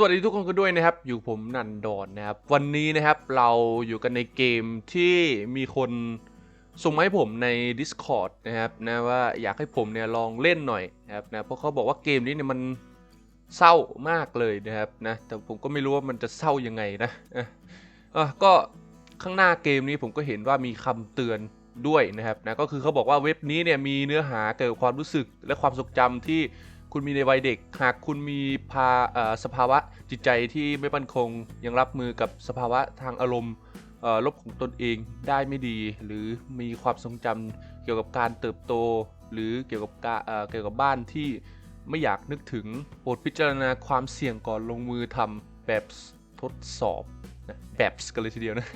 สวัสดีทุกคนกันด้วยนะครับ อยู่ผมนันดอนนะครับ วันนี้นะครับเราอยู่กันในเกมที่มีคนส่งมาให้ผมใน Discord นะครับนะว่าอยากให้ผมเนี่ยลองเล่นหน่อยนะครับนะเพราะเขาบอกว่าเกมนี้เนี่ยมันเศร้ามากเลยนะครับนะแต่ผมก็ไม่รู้ว่ามันจะเศร้ายังไงนะอะอะก็ข้างหน้าเกมนี้ผมก็เห็นว่ามีคำเตือนด้วยนะครับนะก็คือเขาบอกว่าเว็บนี้เนี่ยมีเนื้อหาเกี่ยวกับความรู้สึกและความทรงจำที่ คุณมีในวัยเด็ก หากคุณมีภาอ่อสภาวะจิตใจที่ไม่มั่นคง ยังรับมือกับสภาวะทางอารมณ์อ่อลบของตนเองได้ไม่ดี หรือมีความทรงจำเกี่ยวกับการเติบโต หรือเกี่ยวกับกาเอ่อเกี่ยวกับบ้านที่ไม่อยากนึกถึงโปรดพิจารณาความเสี่ยงก่อนลงมือทำแบบทดสอบนะแบบกันเลยทีเดียวนะ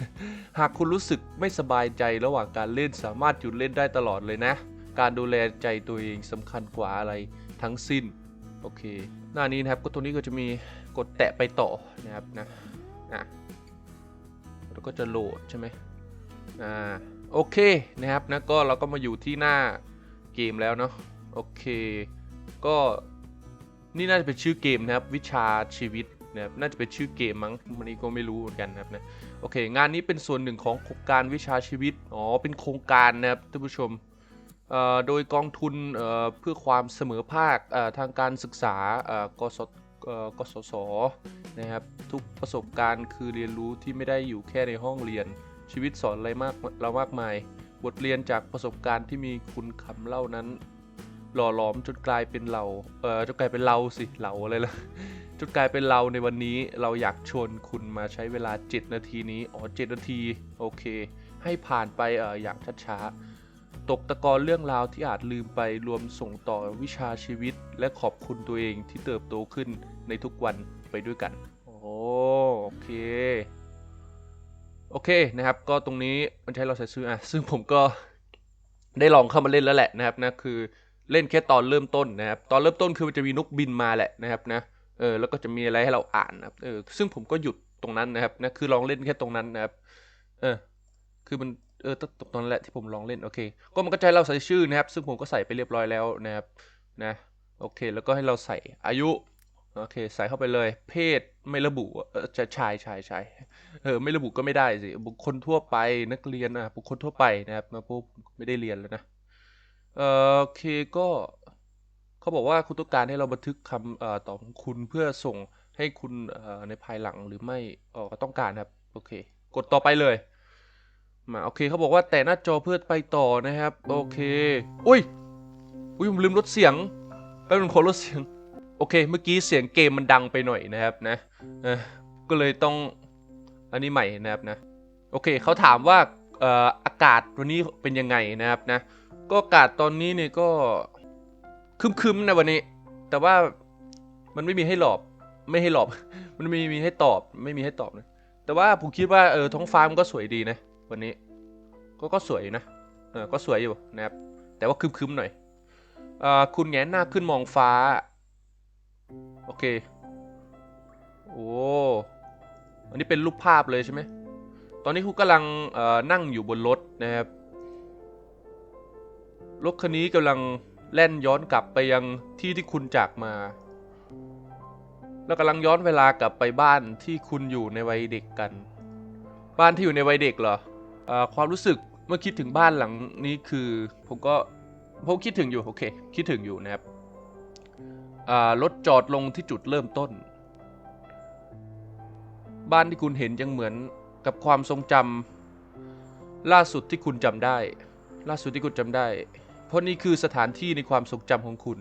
หากคุณรู้สึกไม่สบายใจระหว่างการเล่นสามารถหยุดเล่นได้ตลอดเลยนะ การดูแลใจตัวเองสำคัญกว่าอะไร ทั้งสิ้นโอเคหน้านี้นะครับก็ตัวนี้ก็จะมีกดแตะไปต่อนะครับนะอะแล้วก็จะโหลดใช่ไหมอ่าโอเคนะครับนะก็เราก็มาอยู่ที่หน้าเกมแล้วเนาะโอเคก็นี่น่าจะเป็นชื่อเกมนะครับวิชาชีวิตนะครับน่าจะเป็นชื่อเกมมั้งวันนี้ก็ไม่รู้เหมือนกันนะครับนะโอเค งานนี้เป็นส่วนหนึ่งของโครงการวิชาชีวิตอ๋อเป็นโครงการนะครับท่านผู้ชม โดยกองทุนเพื่อความเสมอภาคทางการศึกษากสกสศนะครับทุกประสบการณ์คือเรียนรู้ที่ไม่ได้อยู่แค่ในห้องเรียน ชีวิตสอนอะไรมากเรามากมาย บทเรียนจากประสบการณ์ที่มีคุณคำเล่านั้น หล่อหลอมจนกลายเป็นเราเออจนกลายเป็นเราสิเราอะไรล่ะจนกลายเป็นเราในวันนี้เราอยากชวนคุณมาใช้เวลา 7 นาทีนี้อ๋อ7นาทีโอเค ให้ผ่านไปเอออย่างช้าๆ ตกตะกอนเรื่องราวที่อาจลืมไปรวมส่งต่อวิชาชีวิต และขอบคุณตัวเองที่เติบโตขึ้นในทุกวันไปด้วยกัน โอ้โอเค โอเคนะครับ ก็ตรงนี้มันใช้เราใส่ซื้ออะ ซึ่งผมก็ได้ลองเข้ามาเล่นแล้วแหละนะครับนะคือเล่นแค่ตอนเริ่มต้นนะครับ ตอนเริ่มต้นคือมันจะมีนกบินมาแหละนะครับนะเออแล้วก็จะมีอะไรให้เราอ่านนะครับเออซึ่งผมก็หยุดตรงนั้นนะครับนะคือลองเล่นแค่ตรงนั้นนะครับเออคือมัน เออตตตอนนั้นแหละที่ผมลองเล่นโอเค ก็มันก็จะให้เราใส่ชื่อนะครับ ซึ่งผมก็ใส่ไปเรียบร้อยแล้วนะครับนะโอเค แล้วก็ให้เราใส่อายุโอเค ใส่เข้าไปเลย เพศไม่ระบุเออจะชายชายชายเออไม่ระบุก็ไม่ได้สิบุคคลทั่วไปนักเรียนอะบุคคลทั่วไปนะครับนะเพราะผมไม่ได้เรียนแล้วนะเออโอเคก็เขาบอกว่าคุณต้องการให้เราบันทึกคำเอ่อต่อของคุณเพื่อส่งให้คุณเอ่อในภายหลังหรือไม่เออก็ต้องการครับโอเค กดต่อไปเลย มาโอเคเขาบอกว่าแต่หน้าจอเพื่อไปต่อนะครับ โอเค อุ้ย อุ้ยผมลืมลดเสียงแป๊บนึงขอลดเสียง โอเค เมื่อกี้เสียงเกมมันดังไปหน่อยนะครับนะเออก็เลยต้องอันนี้ใหม่นะครับนะ โอเคเขาถามว่าเอ่ออากาศวันนี้เป็นยังไงนะครับนะ ก็อากาศตอนนี้เนี่ยก็ครึมๆนะวันนี้ แต่ว่ามันไม่มีให้หลอบ ไม่ให้หลอบ มันไม่มีให้ตอบ ไม่มีให้ตอบนะแต่ว่าผมคิดว่าเออท้องฟ้ามันก็สวยดีนะ วันนี้ ก็ก็สวยนะเออก็สวยอยู่นะครับ แต่ว่าคึมๆหน่อยเอ่อคุณแงนหน้าขึ้นมองฟ้า โอเค โอ้อันนี้เป็นรูปภาพเลยใช่ไหม ตอนนี้คุณกำลังเอ่อนั่งอยู่บนรถนะครับ รถคันนี้กำลังแล่นย้อนกลับไปยังที่ที่คุณจากมา แล้วกำลังย้อนเวลากลับไปบ้านที่คุณอยู่ในวัยเด็กกัน บ้านที่อยู่ในวัยเด็กเหรอ ความรู้สึกเมื่อคิดถึงบ้านหลังนี้คือผมก็ผมคิดถึงอยู่โอเคคิดถึงอยู่นะครับรถจอดลงที่จุดเริ่มต้น บ้านที่คุณเห็นยังเหมือนกับความทรงจำล่าสุดที่คุณจำได้ ล่าสุดที่คุณจำได้ เพราะนี่คือสถานที่ในความทรงจำของคุณ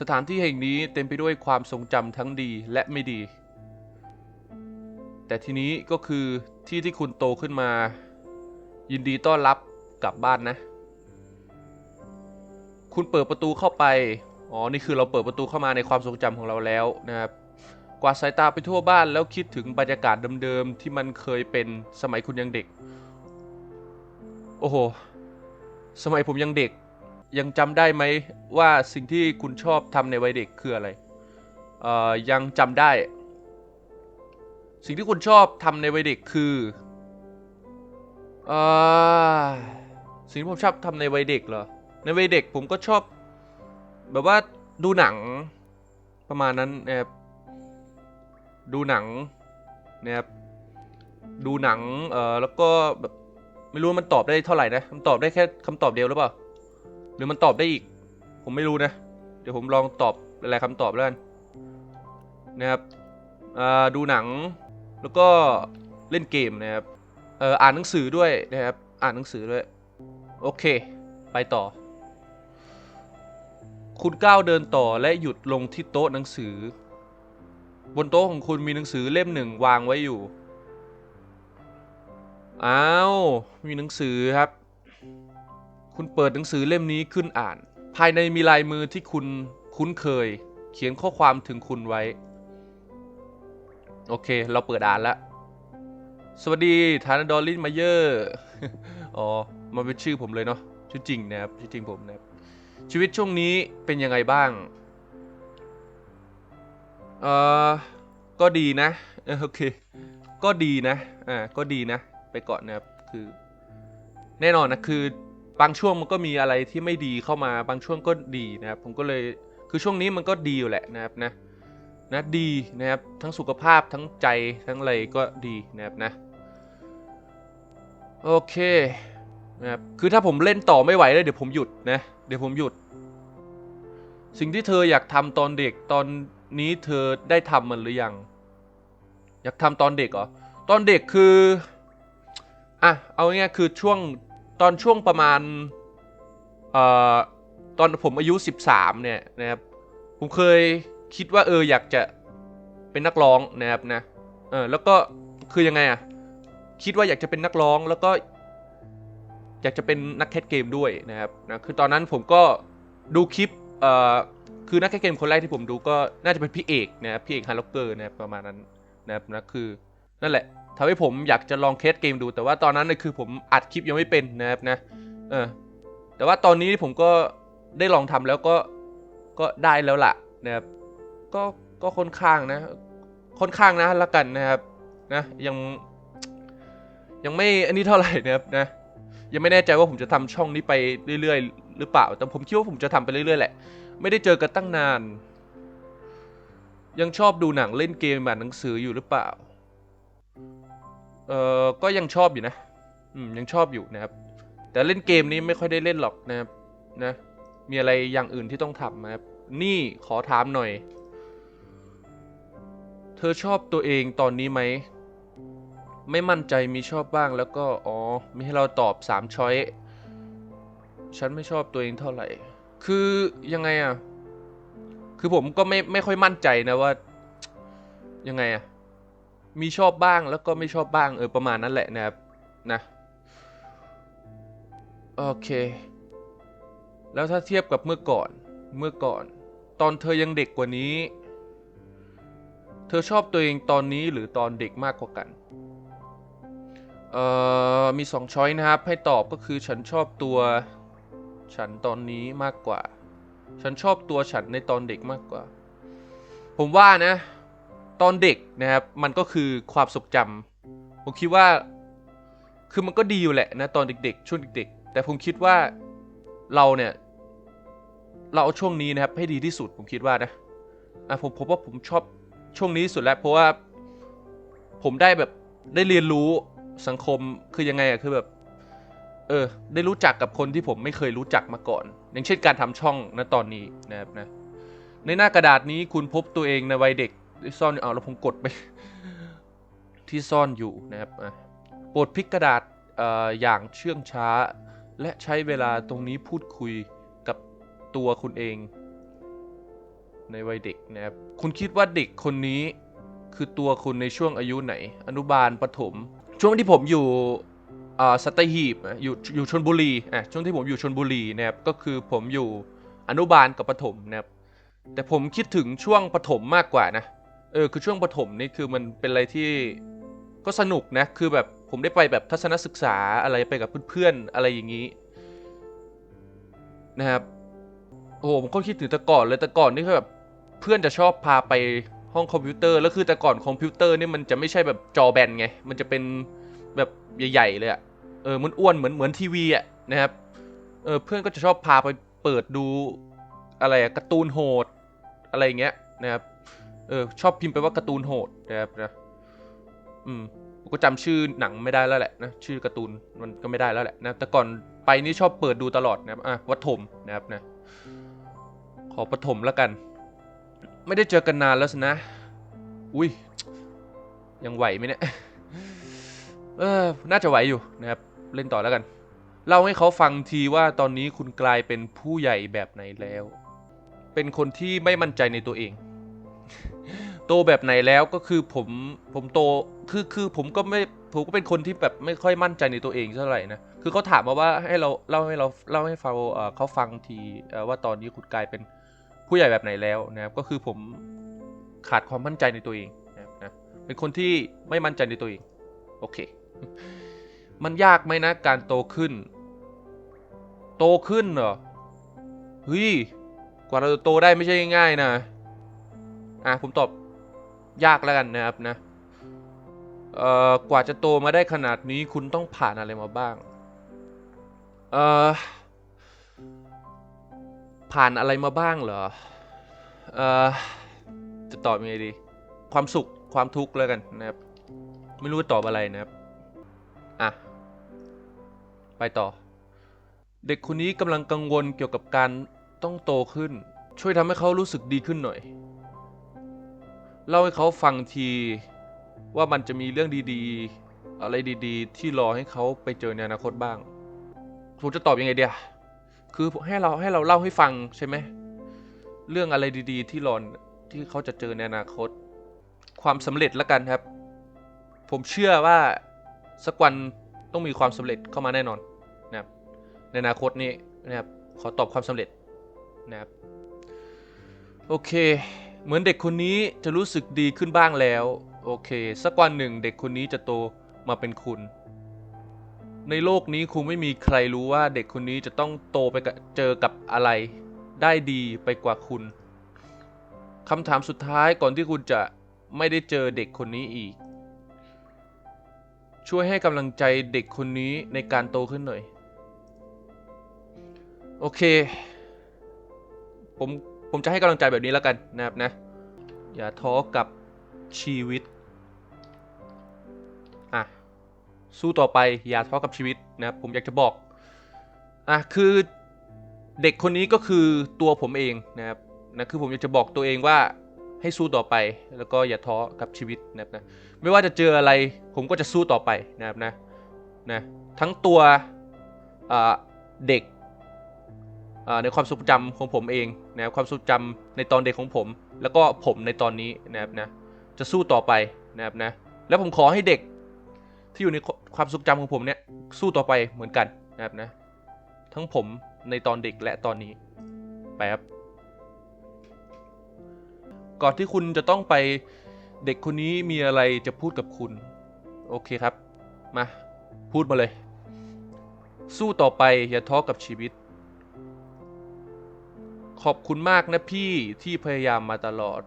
สถานที่แห่งนี้เต็มไปด้วยความทรงจำทั้งดีและไม่ดี แต่ทีนี้ก็คือที่ที่คุณโตขึ้นมา ยินดีต้อนรับกลับบ้านนะ คุณเปิดประตูเข้าไป อ๋อ นี่คือเราเปิดประตูเข้ามาในความทรงจำของเราแล้วนะครับ กวาดสายตาไปทั่วบ้านแล้วคิดถึงบรรยากาศเดิมๆที่มันเคยเป็นสมัยคุณยังเด็ก โอ้โห สมัยผมยังเด็ก ยังจำได้ไหมว่าสิ่งที่คุณชอบทำในวัยเด็กคืออะไร เอ่อ ยังจำได้ สิ่งที่คุณชอบทำในวัยเด็กคือเออสิ่งที่ผมชอบทำในวัยเด็กเหรอ ในวัยเด็กผมก็ชอบ แบบว่าดูหนังประมาณนั้นนะครับดูหนังนะครับดูหนังเอ่อแล้วก็แบบไม่รู้มันตอบได้เท่าไหร่นะมันตอบได้แค่คำตอบเดียวหรือเปล่า หรือมันตอบได้อีก ผมไม่รู้นะ เดี๋ยวผมลองตอบหลายๆคำตอบแล้วกันนะครับอ่าดูหนัง แล้วก็เล่นเกมนะครับเอ่ออ่านหนังสือด้วยนะครับ อ่านหนังสือด้วย โอเค ไปต่อ คุณก้าวเดินต่อและหยุดลงที่โต๊ะหนังสือ บนโต๊ะของคุณมีหนังสือเล่มหนึ่งวางไว้อยู่ อ้าว มีหนังสือครับ คุณเปิดหนังสือเล่มนี้ขึ้นอ่าน ภายในมีลายมือที่คุณคุ้นเคย เขียนข้อความถึงคุณไว้ โอเค เราเปิดอ่านแล้ว สวัสดีธานดอลลินมาเยอร์อ๋อ มันเป็นชื่อผมเลยเนาะ ชื่อจริงนะครับ ชื่อจริงผมนะครับ ชีวิตช่วงนี้เป็นยังไงบ้าง เอ่อ ก็ดีนะ โอเค ก็ดีนะ อ่า ก็ดีนะ ไปก่อนนะครับ คือ แน่นอนนะ คือบางช่วงมันก็มีอะไรที่ไม่ดีเข้ามา บางช่วงก็ดีนะครับ ผมก็เลย คือช่วงนี้มันก็ดีอยู่แหละนะครับนะ นะดีนะครับทั้งสุขภาพทั้งใจทั้งอะไรก็ดีนะครับนะโอเคนะครับคือถ้าผมเล่นต่อไม่ไหวแล้วเดี๋ยวผมหยุดนะเดี๋ยวผมหยุด สิ่งที่เธออยากทำตอนเด็กตอนนี้เธอได้ทำมันหรือยัง อยากทำตอนเด็กเหรอตอนเด็กคืออะเอาง่ายๆคือช่วงตอนช่วงประมาณเอ่อตอนผมอายุ 13เนี่ยนะครับผมเคย คิดว่าเอออยากจะเป็นนักร้องนะครับนะเออแล้วก็คือยังไงอะคิดว่าอยากจะเป็นนักร้องแล้วก็ อยากจะเป็นนักแคสเกมด้วยนะครับนะคือตอนนั้นผมก็ดูคลิปเอ่อคือนักแคสเกมคนแรกที่ผมดูก็น่าจะเป็นพี่เอกนะครับพี่เอกฮาร์ล็อกเกอร์นะครับประมาณนั้นนะครับนะคือนั่นแหละทำให้ผมอยากจะลองแคสเกมดู แต่ว่าตอนนั้นเนี่ยคือผมอัดคลิปยังไม่เป็นนะครับนะเออแต่ว่าตอนนี้ผมก็ได้ลองทำแล้วก็ก็ได้แล้วล่ะนะครับ ก็ก็ค่อนข้างนะ ค่อนข้างนะละกันนะครับ นะ ยัง ยังไม่อันนี้เท่าไหร่นะครับนะ ยังไม่แน่ใจว่าผมจะทำช่องนี้ไปเรื่อยๆ หรือเปล่า แต่ผมคิดว่าผมจะทำไปเรื่อยๆแหละ ไม่ได้เจอกันตั้งนาน ยังชอบดูหนังเล่นเกมอ่านหนังสืออยู่หรือเปล่า เออก็ยังชอบอยู่นะ อืม ยังชอบอยู่นะครับ แต่เล่นเกมนี้ไม่ค่อยได้เล่นหรอกนะครับ นะ มีอะไรอย่างอื่นที่ต้องทำนะครับ นี่ขอถามหน่อย ธอชอบตัวเองตอนนี้ไหม ไม่มั่นใจมีชอบบ้างแล้วก็อ๋อมีให้เราตอบ3ช้อยฉันไม่ชอบตัวเองเท่าไหร่ คือยังไงอะ คือผมก็ไม่ไม่ค่อยมั่นใจนะว่า ยังไงอะ มีชอบบ้างแล้วก็ไม่ชอบบ้างเออประมาณนั้นแหละนะครับนะ โอเค แล้วถ้าเทียบกับเมื่อก่อนเมื่อก่อน ตอนเธอยังเด็กกว่านี้ ธอชอบตัวเองตอนนี้หรือตอนเด็กมากกว่ากัน เอ่อ มีสองช้อยนะครับ ให้ตอบก็คือฉันชอบตัวฉันตอนนี้มากกว่า ฉันชอบตัวฉันในตอนเด็กมากกว่า ผมว่านะ ตอนเด็กนะครับ มันก็คือความทรงจำผมคิดว่า คือมันก็ดีอยู่แหละนะตอนเด็ก ๆ ช่วงเด็ก ๆ แต่ผมคิดว่าเราเนี่ย เราเอาช่วงนี้นะครับให้ดีที่สุดผมคิดว่านะ อะผมผมว่าผมชอบ ช่วงนี้สุดแล้วเพราะว่าผมได้แบบได้เรียนรู้สังคมคือยังไงอะคือแบบ เออ ได้รู้จักกับคนที่ผมไม่เคยรู้จักมาก่อน อย่างเช่นการทำช่องนะตอนนี้นะครับนะ ในหน้ากระดาษนี้คุณพบตัวเองในวัยเด็กที่ซ่อนอยู่เอาแล้วผมกดไป ที่ซ่อนอยู่นะครับอะโปรดพลิกกระดาษอออย่างเชื่องช้า และใช้เวลาตรงนี้พูดคุยกับตัวคุณเอง ในวัยเด็กนะครับ คุณคิดว่าเด็กคนนี้คือตัวคุณในช่วงอายุไหน อนุบาลประถม ช่วงที่ผมอยู่อ่าสัตหีบอะอยู่อยู่ชนบุรีอะช่วงที่ผมอยู่ชนบุรีนะครับก็คือผมอยู่อนุบาลกับประถมนะครับแต่ผมคิดถึงช่วงประถมมากกว่านะเออคือช่วงประถมนี่คือมันเป็นอะไรที่ก็สนุกนะคือแบบผมได้ไปแบบทัศนศึกษาอะไรไปกับเพื่อนๆอะไรอย่างนี้นะครับโอ้โหผมก็คิดถึงแต่ก่อนเลยแต่ก่อนนี่คือแบบ เพื่อนจะชอบพาไปห้องคอมพิวเตอร์แล้วคือแต่ก่อนคอมพิวเตอร์นี่มันจะไม่ใช่แบบจอแบนไง มันจะเป็นแบบใหญ่ๆเลยอะเออมันอ้วนเหมือนเหมือนทีวีอะนะครับเออเพื่อนก็จะชอบพาไปเปิดดูอะไรอะการ์ตูนโหดอะไรอย่างเงี้ยนะครับเออชอบพิมพ์ไปว่าการ์ตูนโหดนะครับนะอืมผมก็จำชื่อหนังไม่ได้แล้วแหละนะชื่อการ์ตูนมันก็ไม่ได้แล้วแหละนะแต่ก่อนไปนี่ชอบเปิดดูตลอดนะครับอะวัดถมนะครับนะขอปฐมแล้วกัน ไม่ได้เจอกันนานแล้วสินะ อุ้ย ยังไหวไหมเนี่ย เออ น่าจะไหวอยู่นะครับ เล่นต่อแล้วกัน เล่าให้เขาฟังทีว่าตอนนี้คุณกลายเป็นผู้ใหญ่แบบไหนแล้ว เป็นคนที่ไม่มั่นใจในตัวเอง โตแบบไหนแล้วก็คือผม ผมโต คือคือผมก็ไม่ ผมก็เป็นคนที่แบบไม่ค่อยมั่นใจในตัวเองเท่าไหร่นะ คือเขาถามมาว่าให้เราเล่าให้เราเล่าให้ฟังเอ่อเขาฟังทีว่าตอนนี้คุณกลายเป็น ผู้ใหญ่แบบไหนแล้วนะครับก็คือผมขาดความมั่นใจในตัวเองนะเป็นคนที่ไม่มั่นใจในตัวเองโอเค มันยากไหมนะการโตขึ้น โตขึ้นเหรอเฮ้ยกว่าเราจะโตได้ไม่ใช่ง่ายๆนะอะผมตอบยากแล้วกันนะครับนะเอ่อกว่าจะโตมาได้ขนาดนี้คุณต้องผ่านอะไรมาบ้างเอ่อ ผ่านอะไรมาบ้างเหรอเอ่อจะตอบยังไงดี ความสุขความทุกข์แล้วกันนะครับ ไม่รู้จะตอบอะไรนะครับ อะ ไปต่อ เด็กคนนี้กำลังกังวลเกี่ยวกับการต้องโตขึ้น ช่วยทำให้เขารู้สึกดีขึ้นหน่อย เล่าให้เขาฟังทีว่ามันจะมีเรื่องดีๆ อะไรดีๆ ที่รอให้เขาไปเจอในอนาคตบ้างผมจะตอบยังไงเดีย คือให้เราให้เราเล่าให้ฟังใช่ไหมเรื่องอะไรดี ๆ ที่รอนที่เขาจะเจอในอนาคต ความสำเร็จละกันครับ ผมเชื่อว่าสักวันต้องมีความสำเร็จเข้ามาแน่นอนนะครับ ในอนาคตนี้นะครับขอตอบความสำเร็จนะครับโอเค เหมือนเด็กคนนี้จะรู้สึกดีขึ้นบ้างแล้ว โอเค สักวันหนึ่งเด็กคนนี้จะโตมาเป็นคุณ ในโลกนี้คงไม่มีใครรู้ว่าเด็กคนนี้จะต้องโตไปเจอกับอะไร ได้ดีไปกว่าคุณคำถามสุดท้ายก่อนที่คุณจะไม่ได้เจอเด็กคนนี้อีก ช่วยให้กำลังใจเด็กคนนี้ในการโตขึ้นหน่อย โอเค ผมผมจะให้กำลังใจแบบนี้แล้วกันนะครับนะ อย่าท้อกับชีวิต สู้ต่อไปอย่าท้อกับชีวิตนะครับผมอยากจะบอกอะคือเด็กคนนี้ก็คือตัวผมเองนะครับนะคือผมอยากจะบอกตัวเองว่าให้สู้ต่อไปแล้วก็อย่าท้อกับชีวิตนะครับนะไม่ว่าจะเจออะไรผมก็จะสู้ต่อไปนะครับนะนะทั้งตัวอ่าเด็กอ่าในความทรงจำของผมเองนะครับความทรงจำในตอนเด็กของผม แล้วก็ผมในตอนนี้นะครับนะจะสู้ต่อไปนะครับนะแล้วผมขอให้เด็ก ที่อยู่ในความทรงจำของผมเนี่ยสู้ต่อไปเหมือนกันนะครับนะ ทั้งผมในตอนเด็กและตอนนี้ไปครับก่อนที่คุณจะต้องไปเด็กคนนี้มีอะไรจะพูดกับคุณ โอเคครับ มา พูดมาเลย สู้ต่อไปอย่าท้อกับชีวิต ขอบคุณมากนะพี่ที่พยายามมาตลอด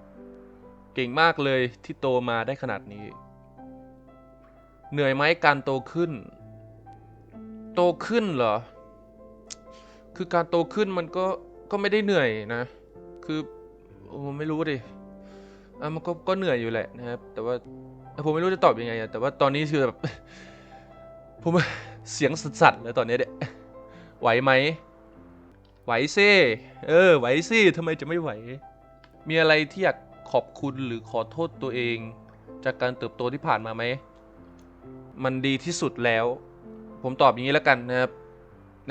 เก่งมากเลยที่โตมาได้ขนาดนี้ เหนื่อยไหมการโตขึ้น โตขึ้นเหรอ คือการโตขึ้นมันก็ก็ไม่ได้เหนื่อยนะ คือโอ้ไม่รู้ดิอะมันก็ก็เหนื่อยอยู่แหละนะครับ แต่ว่าผมไม่รู้จะตอบยังไงอะแต่ว่าตอนนี้คือแบบผมเสียงสั่นๆเลยตอนนี้เด็ไหวไหมไหวซิเออ ไหวซิทำไมจะไม่ไหว มีอะไรที่อยากขอบคุณหรือขอโทษตัวเอง จากการเติบโตที่ผ่านมาไหม มันดีที่สุดแล้ว ผมตอบอย่างนี้แล้วกันนะครับ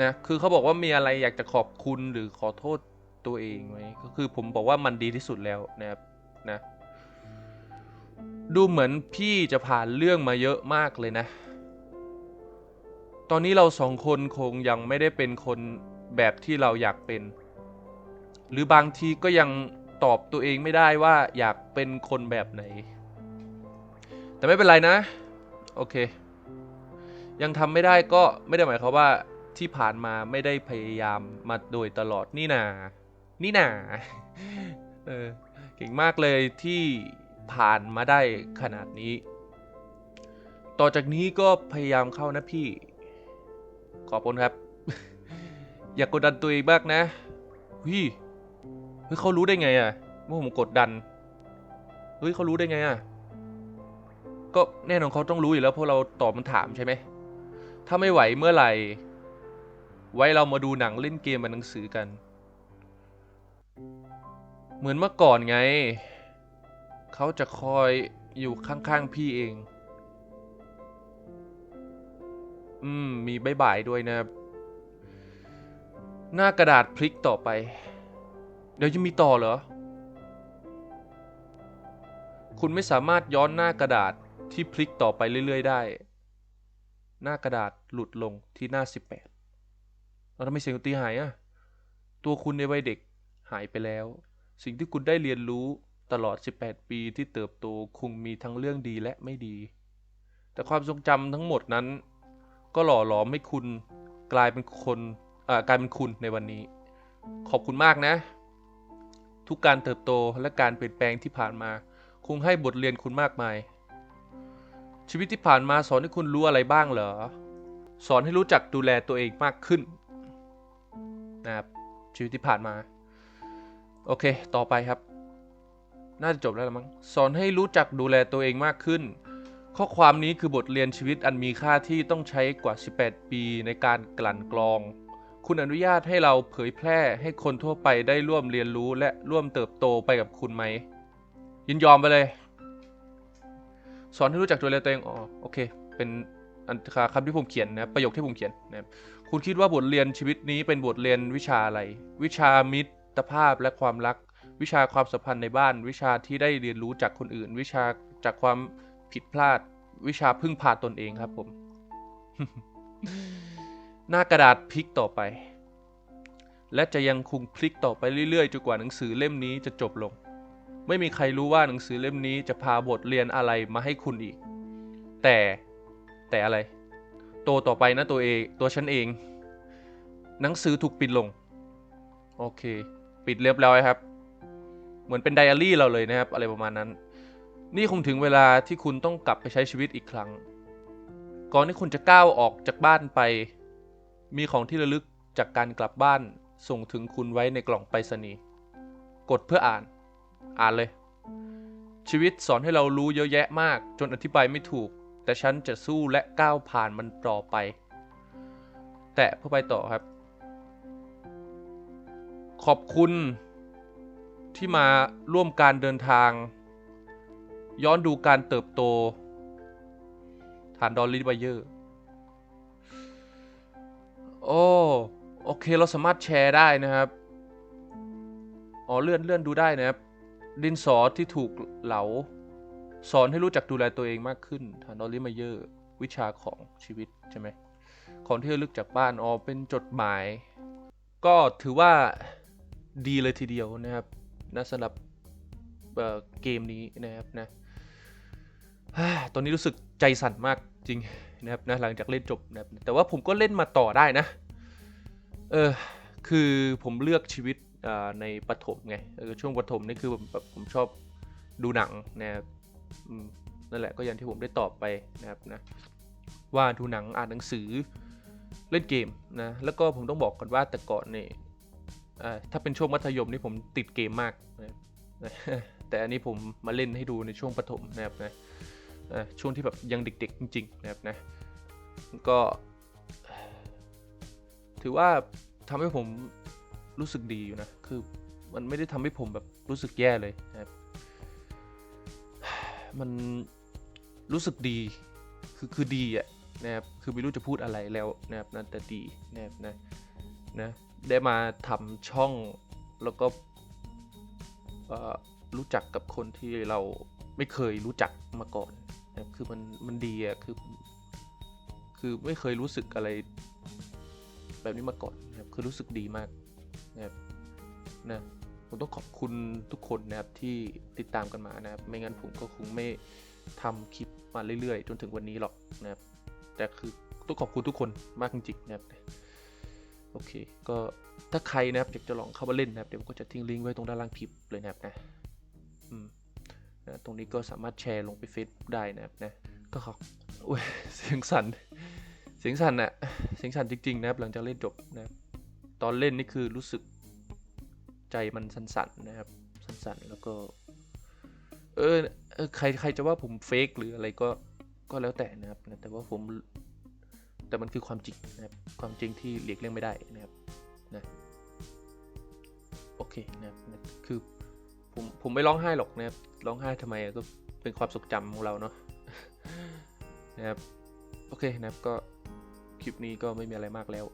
นะคือเขาบอกว่ามีอะไรอยากจะขอบคุณหรือขอโทษตัวเองไหมก็คือผมบอกว่ามันดีที่สุดแล้วนะครับนะดูเหมือนพี่จะผ่านเรื่องมาเยอะมากเลยนะ ตอนนี้เราสองคนคงยังไม่ได้เป็นคนแบบที่เราอยากเป็น หรือบางทีก็ยังตอบตัวเองไม่ได้ว่าอยากเป็นคนแบบไหน แต่ไม่เป็นไรนะ โอเค ยังทำไม่ได้ก็ไม่ได้หมายความว่าที่ผ่านมาไม่ได้พยายามมาโดยตลอดนี่นา นี่นาเออเก่งมากเลยที่ผ่านมาได้ขนาดนี้ ต่อจากนี้ก็พยายามเข้านะพี่ ขอบคุณครับ อย่ากกดดันตัวเองมากนะเฮ้ยเฮ้ยเขารู้ได้ไงอะว่าผมกดดัน เฮ้ยเขารู้ได้ไงอะ ก็แน่นอนเขาต้องรู้อยู่แล้วเพราะเราตอบมันถามใช่ไหม ถ้าไม่ไหวเมื่อไหร่ ไว้เรามาดูหนังเล่นเกมมาหนังสือกัน เหมือนเมื่อก่อนไง เขาจะคอยอยู่ข้างๆพี่เอง อืม มีบายบายด้วยนะ หน้ากระดาษพลิกต่อไป เดี๋ยวจะมีต่อเหรอ คุณไม่สามารถย้อนหน้ากระดาษ ที่พลิกต่อไปเรื่อย ๆ ได้ หน้ากระดาษหลุดลงที่หน้า 18 แล้วทำไมเสียงดนตรีหายอะ ตัวคุณในวัยเด็กหายไปแล้ว สิ่งที่คุณได้เรียนรู้ตลอด 18 ปีที่เติบโตคงมีทั้งเรื่องดีและไม่ดี แต่ความทรงจำทั้งหมดนั้น ก็หล่อหลอมให้คุณกลายเป็นคนอ่ากลายเป็นคุณในวันนี้ ขอบคุณมากนะ ทุกการเติบโตและการเปลี่ยนแปลงที่ผ่านมา คงให้บทเรียนคุณมากมาย ชีวิตที่ผ่านมาสอนให้คุณรู้อะไรบ้างเหรอ สอนให้รู้จักดูแลตัวเองมากขึ้นนะครับชีวิตที่ผ่านมา โอเค ต่อไปครับ น่าจะจบแล้วมั้งสอนให้รู้จักดูแลตัวเองมากขึ้น ข้อความนี้คือบทเรียนชีวิตอันมีค่าที่ต้องใช้กว่า 18 ปีในการกลั่นกรอง คุณอนุญาตให้เราเผยแพร่ให้คนทั่วไปได้ร่วมเรียนรู้และร่วมเติบโตไปกับคุณไหม ยินยอมไปเลย สอนให้รู้จักดูแลตัวเองอ๋อโอเค เป็นอันคำที่ผมเขียนนะประโยคที่ผมเขียนนะครับคุณคิดว่าบทเรียนชีวิตนี้เป็นบทเรียนวิชาอะไร วิชามิตรภาพและความรัก วิชาความสัมพันธ์ในบ้าน วิชาที่ได้เรียนรู้จากคนอื่น วิชาจากความผิดพลาด วิชาพึ่งพาตนเองครับผม หน้ากระดาษพลิกต่อไป และจะยังคงพลิกต่อไปเรื่อยๆจนกว่าหนังสือเล่มนี้จะจบลง ไม่มีใครรู้ว่าหนังสือเล่มนี้จะพาบทเรียนอะไรมาให้คุณอีก แต่แต่อะไร โตต่อไปนะตัวเองตัวฉันเอง หนังสือถูกปิดลง โอเค ปิดเรียบร้อยครับ เหมือนเป็นไดอารี่เราเลยนะครับ อะไรประมาณนั้น นี่คงถึงเวลาที่คุณต้องกลับไปใช้ชีวิตอีกครั้ง ก่อนที่คุณจะก้าวออกจากบ้านไป มีของที่ระลึกจากการกลับบ้านส่งถึงคุณไว้ในกล่องไปรษณีย์กดเพื่ออ่าน อ่านเลย ชีวิตสอนให้เรารู้เยอะแยะมาก จนอธิบายไม่ถูก แต่ฉันจะสู้และก้าวผ่านมันต่อไป แตะเพื่อไปต่อครับ ขอบคุณที่มาร่วมการเดินทาง ย้อนดูการเติบโต ฐานดอลลี่ไบเยอร์โอ้โอเคเราสามารถแชร์ได้นะครับ อ๋อเลื่อนเลื่อนดูได้นะครับ ดินสอที่ถูกเหลา สอนให้รู้จักดูแลตัวเองมากขึ้นฐานอลลี่ไบเยอร์ วิชาของชีวิตใช่ไหมของที่ระลึกจากบ้านอ๋อเป็นจดหมาย ก็ถือว่าดีเลยทีเดียวนะครับนะสำหรับเเกมนี้นะครับนะตอนนี้รู้สึกใจสั่นมากจริงนะครับนะหลังจากเล่นจบนะครับแต่ว่าผมก็เล่นมาต่อได้นะ เออคือผมเลือกชีวิต ในปฐมไงช่วงปฐมนี่คือผมแบบผมชอบดูหนังนะครับนั่นแหละก็อย่างที่ผมได้ตอบไปนะครับนะว่าดูหนังอ่านหนังสือเล่นเกมนะแล้วก็ผมต้องบอกก่อนว่าแต่ก่อนเนี่ยถ้าเป็นช่วงมัธยมนี่ผมติดเกมมากนะแต่อันนี้ผมมาเล่นให้ดูในช่วงปฐมนะครับนะช่วงที่แบบยังเด็กๆจริงๆนะครับนะก็ ถือว่าทำให้ผม รู้สึกดีอยู่นะ คือมันไม่ได้ทำให้ผมแบบรู้สึกแย่เลยนะครับ มันรู้สึกดี คือคือดีอะนะครับ คือไม่รู้จะพูดอะไรแล้วนะครับนะแต่ดีนะครับนะนะได้มาทำช่องแล้วก็รู้จักกับคนที่เราไม่เคยรู้จักมาก่อนนะค,คือมันมันดีอะคือ คือไม่เคยรู้สึกอะไรแบบนี้มาก่อนนะครับ คือรู้สึกดีมาก นะครับนะผมต้องขอบคุณทุกคนนะครับที่ติดตามกันมานะครับ ไม่งั้นผมก็คงไม่ทำคลิปมาเรื่อยๆ จนถึงวันนี้หรอกนะครับ แต่คือต้องขอบคุณทุกคนมากจริงๆนะครับโอเค ก็ถ้าใครนะครับอยากจะลองเข้ามาเล่นนะครับเดี๋ยวผมก็จะทิ้งลิงก์ไว้ตรงด้านล่างคลิปเลยนะครับนะอืมนะตรงนี้ก็สามารถแชร์ลงไป Facebook ได้นะครับนะก็ขออุ้ยเสียงสั่นเสียงสั่นอะเสียงสั่นจริงๆนะครับหลังจากเล่นจบนะครับ อนเล่นนี่คือรู้สึกใจมันสั่นๆนะครับ สั่นๆ แล้วก็ เออเออใครใครจะว่าผมเฟกหรืออะไรก็ก็แล้วแต่นะครับ แต่ว่าผมแต่มันคือความจริงนะครับ ความจริงที่หลีกเลี่ยงไม่ได้นะครับนะโอเคนะครับคือผมผมไม่ร้องไห้หรอกนะครับร้องไห้ทำไมก็เป็นความทรงจำของเราเนาะนะครับโอเคนะครับก็คลิปนี้ก็ไม่มีอะไรมากแล้ว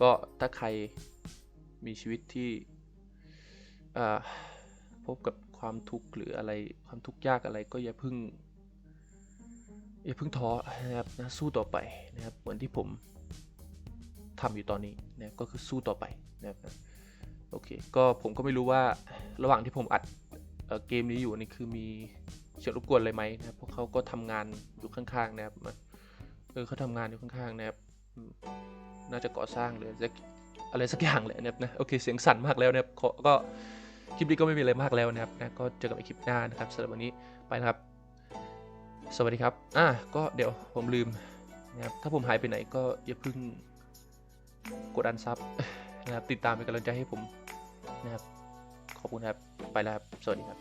ก็ถ้าใครมีชีวิตที่พบกับความทุกข์หรืออะไรความทุกข์ยากอะไรก็อย่าเพึ่ง อย่าเพิ่งท้อนะครับนะสู้ต่อไปนะครับเหมือนที่ผมทำอยู่ตอนนี้นะก็คือสู้ต่อไปนะครับโอเคก็ผมก็ไม่รู้ว่าระหว่างที่ผมอัดเอเกมนี้อยู่นี่คือมีเสียงรบกวนอะไรไหมนะเพราะเขาก็ทำงานอยู่ข้างๆนะครับเออเขาทำงานอยู่ข้างๆนะครับ น่าจะก่อสร้างหรือะไรสักอย่างแหละนะครับนะโอเคเสียงสั่นมากแล้วนะครับขอก็คลิปนี้ก็ไม่มีอะไรมากแล้วนะครับนะก็เจอกันในคลิปหน้านะครับสำหรับวันนี้ไปนะครับ สวัสดีครับอะก็เดี๋ยวผมลืมนะครับถ้าผมหายไปไหนก็อย่าเพิ่งกดอันซับนะครับติดตามเป็นกำลังใจให้ผมนะครับขอบคุณครับไปแล้วครับสวัสดีครับ